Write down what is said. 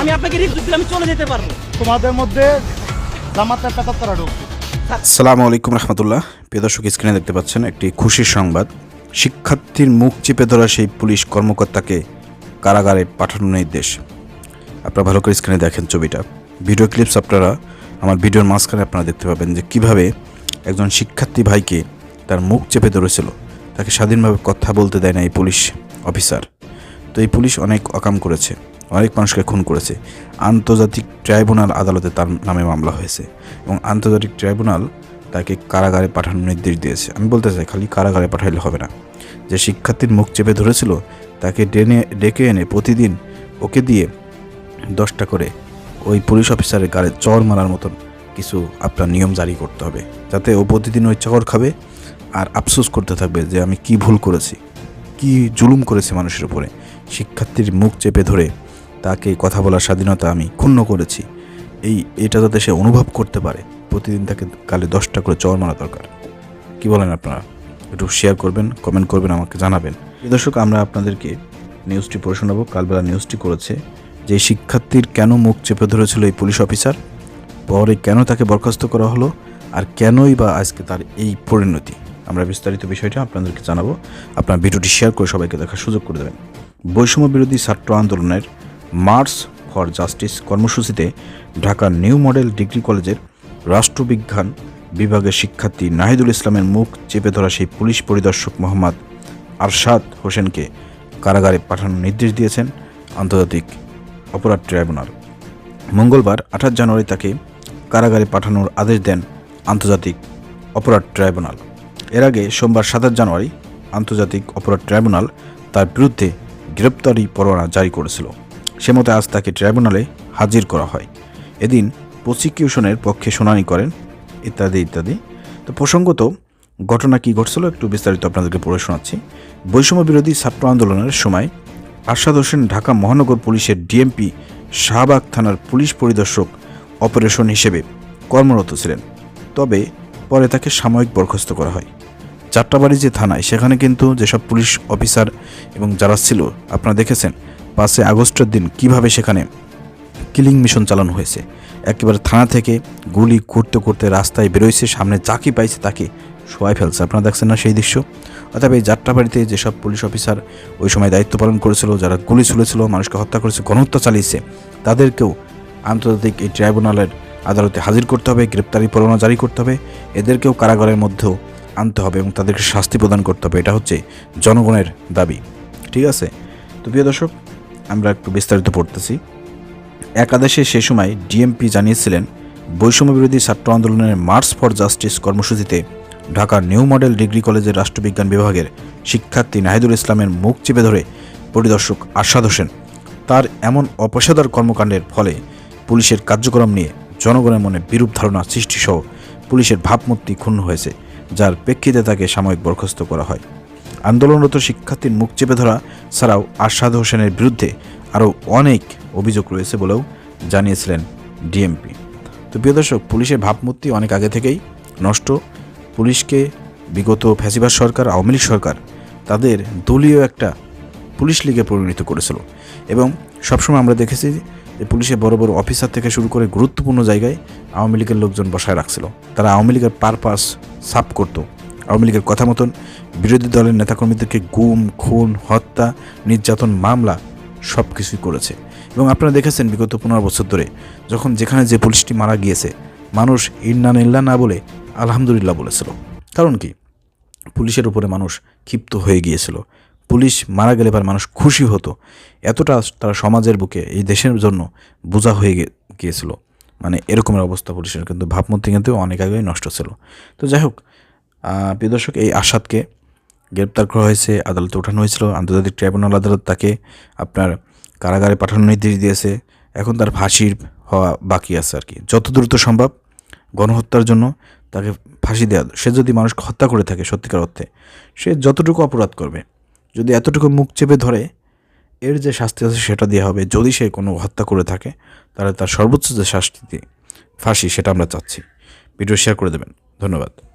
আমি আপনাকে আমি চলে যেতে পারব। তোমাদের মধ্যে জামাতের তারা ঢুকছে সালামু আলাইকুম রহমতুল্লাহ। প্রিয় দর্শক স্ক্রিনে দেখতে পাচ্ছেন একটি খুশির সংবাদ। শিক্ষার্থীর মুখ চেপে ধরা সেই পুলিশ কর্মকর্তাকে কারাগারে পাঠানোর নির্দেশ আপনারা ভালো করে স্ক্রিনে দেখেন ছবিটা। ভিডিও ক্লিপস আপনারা আমার ভিডিওর মাঝখানে আপনারা দেখতে পাবেন যে কীভাবে একজন শিক্ষার্থী ভাইকে তার মুখ চেপে ধরেছিল। তাকে স্বাধীনভাবে কথা বলতে দেয় না এই পুলিশ অফিসার। তো এই পুলিশ অনেক অকাম করেছে, অনেক মানুষকে খুন করেছে। আন্তর্জাতিক ট্রাইব্যুনাল আদালতে তার নামে মামলা হয়েছে এবং আন্তর্জাতিক ট্রাইব্যুনাল তাকে কারাগারে পাঠানোর নির্দেশ দিয়েছে। আমি বলতে চাই, খালি কারাগারে পাঠাইলে হবে না। যে শিক্ষার্থীর মুখ চেপে ধরেছিল, তাকে ডেনে, ডেকে এনে প্রতিদিন ওকে দিয়ে দশটা করে ওই পুলিশ অফিসারের গাড়ি চর মারার মতন কিছু আপনার নিয়ম জারি করতে হবে। যাতে ও প্রতিদিন ওই চর খাবে আর আফসোস করতে থাকবে যে আমি কি ভুল করেছি, কি জুলুম করেছে মানুষের উপরে। শিক্ষার্থীর মুখ চেপে ধরে তাকে কথা বলার স্বাধীনতা আমি ক্ষুণ্ণ করেছি। এই, এটা যাতে সে অনুভব করতে পারে, প্রতিদিন তাকে কালে দশটা করে চর মারা দরকার। কি বলেন আপনারা? একটু শেয়ার করবেন কমেন্ট করবেন, আমাকে জানাবেন। দর্শক, আমরা আপনাদেরকে নিউজটি পড়ে শোনাবো। কালবেলা নিউজটি করেছে যে শিক্ষার্থীর কেন মুখ চেপে ধরেছিল এই পুলিশ অফিসার, পরে কেন তাকে বরখাস্ত করা হলো, আর কেনই বা আজকে তার এই পরিণতি? আমরা বিস্তারিত বিষয়টা আপনাদেরকে জানাব। আপনার ভিডিওটি শেয়ার করে সবাইকে দেখার সুযোগ করে দেবেন। বৈষম্য বিরোধী ছাত্র আন্দোলনের মার্চ ফর জাস্টিস কর্মসূচিতে ঢাকার নিউ মডেল ডিগ্রি কলেজের রাষ্ট্রবিজ্ঞান বিভাগের শিক্ষার্থী নাহিদুল ইসলামের মুখ চেপে ধরা সেই পুলিশ পরিদর্শক মোহাম্মদ আরশাদ হোসেনকে কারাগারে পাঠানোর নির্দেশ দিয়েছেন আন্তর্জাতিক অপরাধ ট্রাইব্যুনাল। মঙ্গলবার আঠাশ জানুয়ারি তাকে কারাগারে পাঠানোর আদেশ দেন আন্তর্জাতিক অপরাধ ট্রাইব্যুনাল। এর আগে সোমবার সাতাশ জানুয়ারি আন্তর্জাতিক অপরাধ ট্রাইব্যুনাল তার বিরুদ্ধে গ্রেপ্তারি পরোয়ানা জারি করেছিল। সে মতে আজ তাকে ট্রাইব্যুনালে হাজির করা হয়। এদিন প্রসিকিউশনের পক্ষে শুনানি করেন, ইত্যাদি ইত্যাদি। তো প্রসঙ্গত, ঘটনা কি ঘটছিল একটু বিস্তারিত আপনাদেরকে পড়ে শোনাচ্ছি। বৈষম্য বিরোধী ছাত্র আন্দোলনের সময় আরশাদ হোসেন ঢাকা মহানগর পুলিশের ডিএমপি শাহবাগ থানার পুলিশ পরিদর্শক অপারেশন হিসেবে কর্মরত ছিলেন। তবে পরে তাকে সাময়িক বরখাস্ত করা হয়। চারটাবাড়ি যে থানায়, সেখানে কিন্তু যেসব পুলিশ অফিসার এবং যারা ছিল, আপনারা দেখেছেন, পাঁচই আগস্টের দিন কীভাবে সেখানে কিলিং মিশন চালানো হয়েছে। একেবারে থানা থেকে গুলি করতে করতে রাস্তায় বেরোইছে, সামনে যাকে পাইছে তাকে শোয়াই ফেলছে। আপনারা দেখছেন না সেই দৃশ্য? অর্থাৎ এই যাত্রাবাড়িতে যেসব পুলিশ অফিসার ওই সময় দায়িত্ব পালন করেছিল, যারা গুলি ছুলেছিল মানুষকে হত্যা করেছে, গণহত্যা চালিয়েছে, তাদেরকেও আন্তর্জাতিক এই ট্রাইব্যুনালের আদালতে হাজির করতে হবে, গ্রেপ্তারি পরোয়ানা জারি করতে হবে, এদেরকেও কারাগারের মধ্যেও আনতে হবে এবং তাদেরকে শাস্তি প্রদান করতে হবে। এটা হচ্ছে জনগণের দাবি। ঠিক আছে? তো প্রিয় দর্শক, আমরা একটু বিস্তারিত পড়তেছি। একাদেশে সে সময় ডিএমপি জানিয়েছিলেন, বৈষম্য বিরোধী ছাত্র আন্দোলনের মার্চ ফর জাস্টিস কর্মসূচিতে ঢাকার নিউ মডেল ডিগ্রি কলেজের রাষ্ট্রবিজ্ঞান বিভাগের শিক্ষার্থী নাহিদুল ইসলামের মুখ চেপে ধরে পরিদর্শক আরশাদ হোসেন। তার এমন অপেশাদার কর্মকাণ্ডের ফলে পুলিশের কার্যক্রম নিয়ে জনগণের মনে বিরূপ ধারণা সৃষ্টিসহ পুলিশের ভাবমূর্তি ক্ষুণ্ণ হয়েছে, যার প্রেক্ষিতে তাকে সাময়িক বরখাস্ত করা হয়। আন্দোলনরত শিক্ষার্থীর মুখ চেপে ধরা ছাড়াও আরশাদ হোসেনের বিরুদ্ধে আরও অনেক অভিযোগ রয়েছে বলেও জানিয়েছিলেন ডিএমপি। তো প্রিয় দর্শক, পুলিশের ভাবমূর্তি অনেক আগে থেকেই নষ্ট। পুলিশকে বিগত ফ্যাসিবাদ সরকার, আওয়ামী লীগ সরকার তাদের দলীয় একটা পুলিশ লীগে পরিণত করেছিল। এবং সবসময় আমরা দেখেছি যে পুলিশের বড় বড় অফিসার থেকে শুরু করে গুরুত্বপূর্ণ জায়গায় আওয়ামী লীগের লোকজন বসায় রাখছিল। তারা আওয়ামী লীগের পারপাস সাফ করত। আওয়ামী লীগের কথা মতন বিরোধী দলের নেতাকর্মীদেরকে গুম, খুন, হত্যা, নির্যাতন, মামলা সব কিছুই করেছে। এবং আপনারা দেখেছেন বিগত পনেরো বছর ধরে যখন যেখানে যে পুলিশটি মারা গিয়েছে, মানুষ ইন্না নিল্লা না বলে আলহামদুলিল্লাহ বলেছিল। কারণ কি? পুলিশের উপরে মানুষ ক্ষিপ্ত হয়ে গিয়েছিল। পুলিশ মারা গেলে এবার মানুষ খুশি হতো। এতটা তারা সমাজের বুকে, এই দেশের জন্য বোঝা হয়ে গিয়েছিল। মানে এরকমের অবস্থা পুলিশের, কিন্তু ভাবমূর্তি কিন্তু অনেক আগেই নষ্ট ছিল। তো যাই হোক প্রিয় দর্শক, এই আসাদকে গ্রেপ্তার করা হয়েছে, আদালতে ওঠানো হয়েছিল। আন্তর্জাতিক ট্রাইব্যুনাল আদালত তাকে আপনার কারাগারে পাঠানোর নির্দেশ দিয়েছে। এখন তার ফাঁসির হওয়া বাকি আছে আর কি। যত দ্রুত সম্ভব গণহত্যার জন্য তাকে ফাঁসি দেওয়া সে যদি মানুষকে হত্যা করে থাকে সত্যিকার অর্থে, সে যতটুকু অপরাধ করবে যদি এতটুকু মুখ চেপে ধরে, এর যে শাস্তি আছে সেটা দেওয়া হবে। যদি সে কোনো হত্যা করে থাকে, তাহলে তার সর্বোচ্চ যে শাস্তি, ফাঁসি, সেটা আমরা চাচ্ছি। ভিডিও শেয়ার করে দেবেন। ধন্যবাদ।